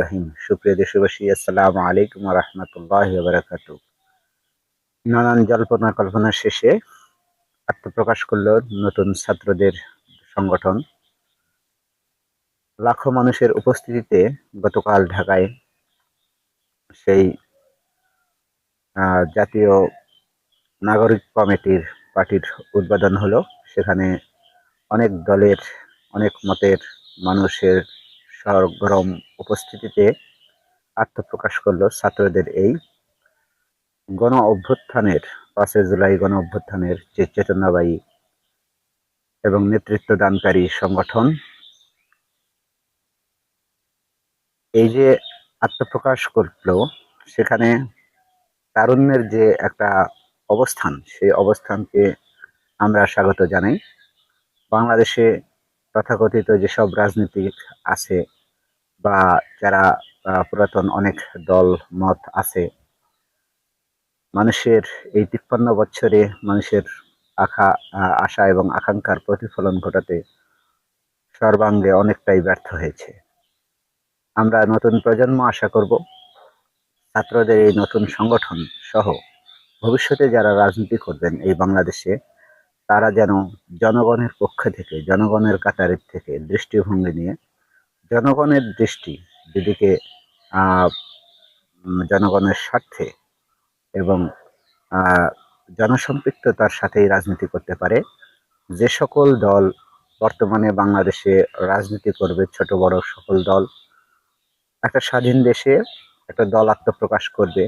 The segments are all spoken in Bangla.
রহিম। সুপ্রিয় দেশবাসী নানান কল্পনা শেষে আত্মপ্রকাশ নতুন ছাত্রদের সংগঠন। লাখো মানুষের উপস্থিতিতে গতকাল ঢাকায় সেই জাতীয় নাগরিক কমিটির পার্টির উদ্বোধন হলো। সেখানে অনেক দলের অনেক মতের মানুষের সরগরম উপস্থিতিতে আত্মপ্রকাশ করল ছাত্রদের এই গণ অভ্যুত্থানের, পাঁচই জুলাই গণ অভ্যুত্থানের যে চেতনাবাহী এবং নেতৃত্ব দানকারী সংগঠন, এই যে আত্মপ্রকাশ করল, সেখানে তারুণ্যের যে একটা অবস্থান, সেই অবস্থানকে আমরা স্বাগত জানাই। বাংলাদেশে তথাকথিত যেসব রাজনীতিক আছে বা যারা পুরাতন অনেক দল মত আছে মানুষের এই তিপ্পান্ন বছরে মানুষের আহ, আশা এবং আকাঙ্ক্ষার প্রতিফলন ঘটাতে সর্বাঙ্গে অনেকটাই ব্যর্থ হয়েছে। আমরা নতুন প্রজন্ম আশা করব ছাত্রদের এই নতুন সংগঠন সহ ভবিষ্যতে যারা রাজনীতি করবেন এই বাংলাদেশে তারা যেন জনগণের পক্ষ থেকে, জনগণের কাতারের থেকে দৃষ্টিভঙ্গি নিয়ে, জনগণের দৃষ্টি যেদিকে জনগণের স্বার্থে এবং জনসম্পৃক্ততার সাথেই রাজনীতি করতে পারে, যে সকল দল বর্তমানে বাংলাদেশে রাজনীতি করবে, ছোট, বড় সকল দল, একটা স্বাধীন দেশে একটা দল আত্মপ্রকাশ করবে,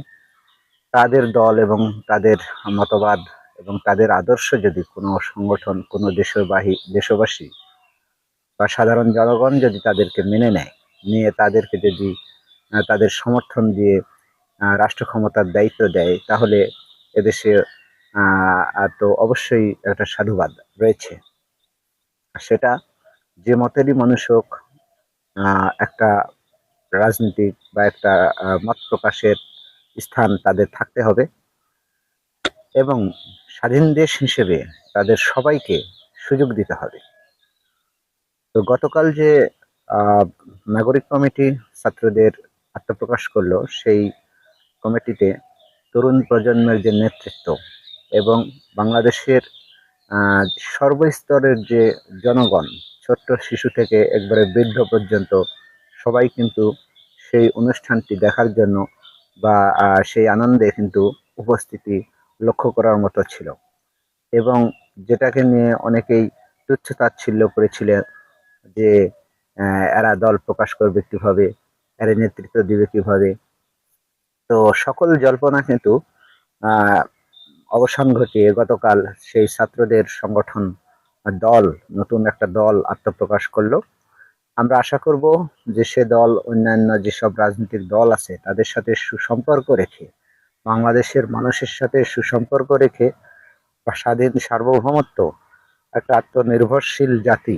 তাদের দল এবং তাদের মতবাদ এবং তাদের আদর্শ যদি কোনো সংগঠন, কোনো দেশবাহী, দেশবাসী বা সাধারণ জনগণ যদি তাদেরকে মেনে নেয়, নিয়ে তাদেরকে যদি তাদের সমর্থন দিয়ে রাষ্ট্র ক্ষমতার দায়িত্ব দেয়, তাহলে এদেশে তো অবশ্যই একটা সাধুবাদ রয়েছে। সেটা যে মতেরই মানুষ হোক একটা রাজনীতিক বা একটা মত প্রকাশের স্থান তাদের থাকতে হবে এবং স্বাধীন দেশ হিসেবে তাদের সবাইকে সুযোগ দিতে হবে। তো গতকাল যে নাগরিক কমিটি ছাত্রদের আত্মপ্রকাশ করল, সেই কমিটিতে তরুণ প্রজন্মের যে নেতৃত্ব এবং বাংলাদেশের সর্বস্তরের যে জনগণ, ছোট্ট শিশু থেকে একবারে বৃদ্ধ পর্যন্ত, সবাই কিন্তু সেই অনুষ্ঠানটি দেখার জন্য বা সেই আনন্দে কিন্তু উপস্থিতি লক্ষ্য করার মতো ছিল। এবং যেটাকে নিয়ে অনেকেই তুচ্ছ তাচ্ছিল্য করেছিলেন যে এরা দল প্রকাশ করবে কীভাবে, এরা নেতৃত্ব দিবে কীভাবে। তো সকল জল্পনা কিন্তু অবসান ঘটিয়ে গতকাল সেই ছাত্রদের সংগঠন দল, নতুন একটা দল আত্মপ্রকাশ করল। আমরা আশা করব যে সে দল, অন্যান্য যেসব রাজনৈতিক দল আছে, তাদের সাথে সুসম্পর্ক রেখে বাংলাদেশের মানুষের সাথে সুসম্পর্ক রেখে বা স্বাধীন সার্বভৌমত্ব, একটা আত্মনির্ভরশীল জাতি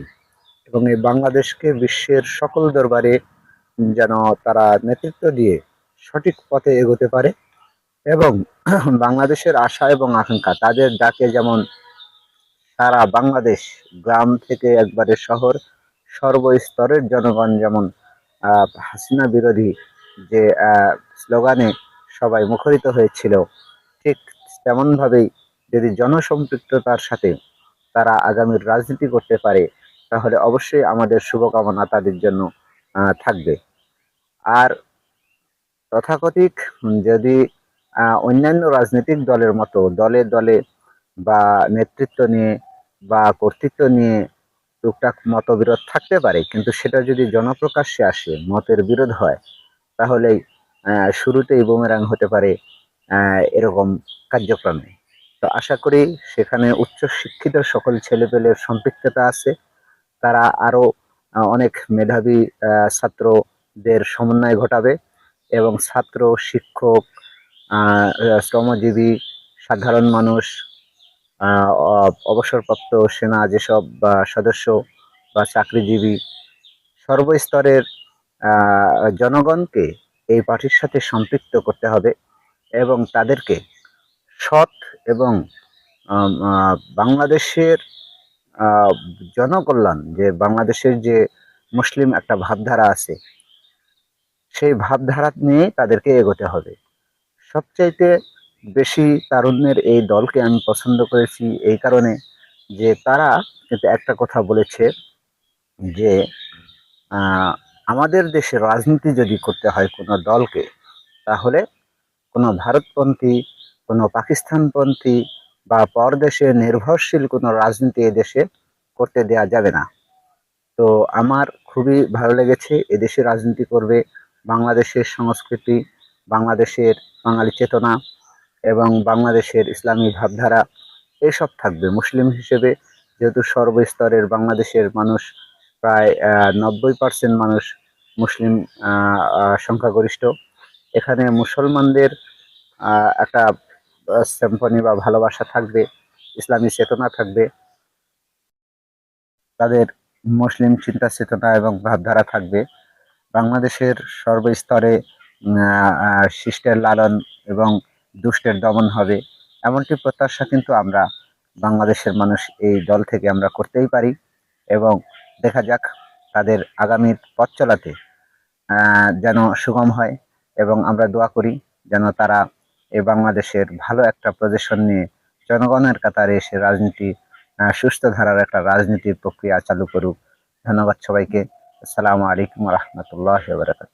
এবং এই বাংলাদেশকে বিশ্বের সকল দরবারে যেন তারা নেতৃত্ব দিয়ে সঠিক পথে এগোতে পারে এবং বাংলাদেশের আশা এবং আকাঙ্ক্ষা, তাদের ডাকে যেমন সারা বাংলাদেশ গ্রাম থেকে একবারে শহর, সর্বস্তরের জনগণ যেমন হাসিনা বিরোধী যে স্লোগানে সবাই মুখরিত হয়েছিল। ঠিক তেমনভাবেই যদি জনসম্পৃক্ততার সাথে তারা আগামীর রাজনীতি করতে পারে, তাহলে অবশ্যই আমাদের শুভকামনা তাদের জন্য থাকবে। আর তথাকথিক যদি অন্যান্য রাজনৈতিক দলের মতো দলে দলে বা নেতৃত্ব নিয়ে বা কর্তৃত্ব নিয়ে টুকটাক মতবিরোধ থাকতে পারে, কিন্তু সেটা যদি জনপ্রকাশ্যে আসে, মতের বিরোধ হয়, তাহলেই শুরুতেই বুমেরাং হতে পারে এরকম কার্যক্রমে। তো আশা করি সেখানে উচ্চ শিক্ষিত সকল ছেলেপেলের সম্পৃক্ততা আছে। তারা আরও অনেক মেধাবী ছাত্রদের সমন্বয় ঘটাবে এবং ছাত্র, শিক্ষক শ্রমজীবী, সাধারণ মানুষ অবসরপ্রাপ্ত সেনা যেসব সদস্য বা চাকরিজীবী, সর্বস্তরের জনগণকে এই পার্টির সাথে সম্পৃক্ত করতে হবে এবং তাদেরকে সৎ এবং বাংলাদেশের জনকল্যাণ, যে বাংলাদেশের যে মুসলিম একটা ভাবধারা আছে, সেই ভাবধারা নিয়ে তাদেরকে এগোতে হবে। সবচাইতে বেশি তারুণ্যের এই দলকে আমি পছন্দ করেছি এই কারণে যে তারা কিন্তু একটা কথা বলেছে যে আমাদের দেশে রাজনীতি যদি করতে হয় কোনো দলকে, তাহলে কোনো ভারতপন্থী, কোনো পাকিস্তানপন্থী বা পরদেশে নির্ভরশীল কোনো রাজনীতি এদেশে করতে দেয়া যাবে না। তো আমার খুবই ভালো লেগেছে এদেশে রাজনীতি করবে, বাংলাদেশের সংস্কৃতি, বাংলাদেশের বাঙালি চেতনা এবং বাংলাদেশের ইসলামী ভাবধারা, এসব থাকবে। মুসলিম হিসেবে যেহেতু সর্বস্তরের বাংলাদেশের মানুষ প্রায় নব্বই পার্সেন্ট মানুষ মুসলিম সংখ্যাগরিষ্ঠ। এখানে মুসলমানদের একটা স্যাম্পনি বা ভালোবাসা থাকবে, ইসলামী চেতনা থাকবে। তাদের মুসলিম চিন্তা চেতনা এবং ভাবধারা থাকবে। বাংলাদেশের সর্বস্তরে শিষ্টের লালন এবং দুষ্টের দমন হবে, এমনটি প্রত্যাশা কিন্তু আমরা বাংলাদেশের মানুষ এই দল থেকে আমরা করতেই পারি এবং দেখা যাক তাদের আগামীর পথ চলাতে যেন সুগম হয় এবং আমরা দোয়া করি যেন তারা এই বাংলাদেশের ভালো একটা প্রদর্শন নিয়ে জনগণের কাতারে এসে রাজনীতি সুস্থ ধারার একটা রাজনীতির প্রক্রিয়া চালু করুক। ধন্যবাদ সবাইকে। আসসালামু আলাইকুম রহমতুল্লাহ বারকাত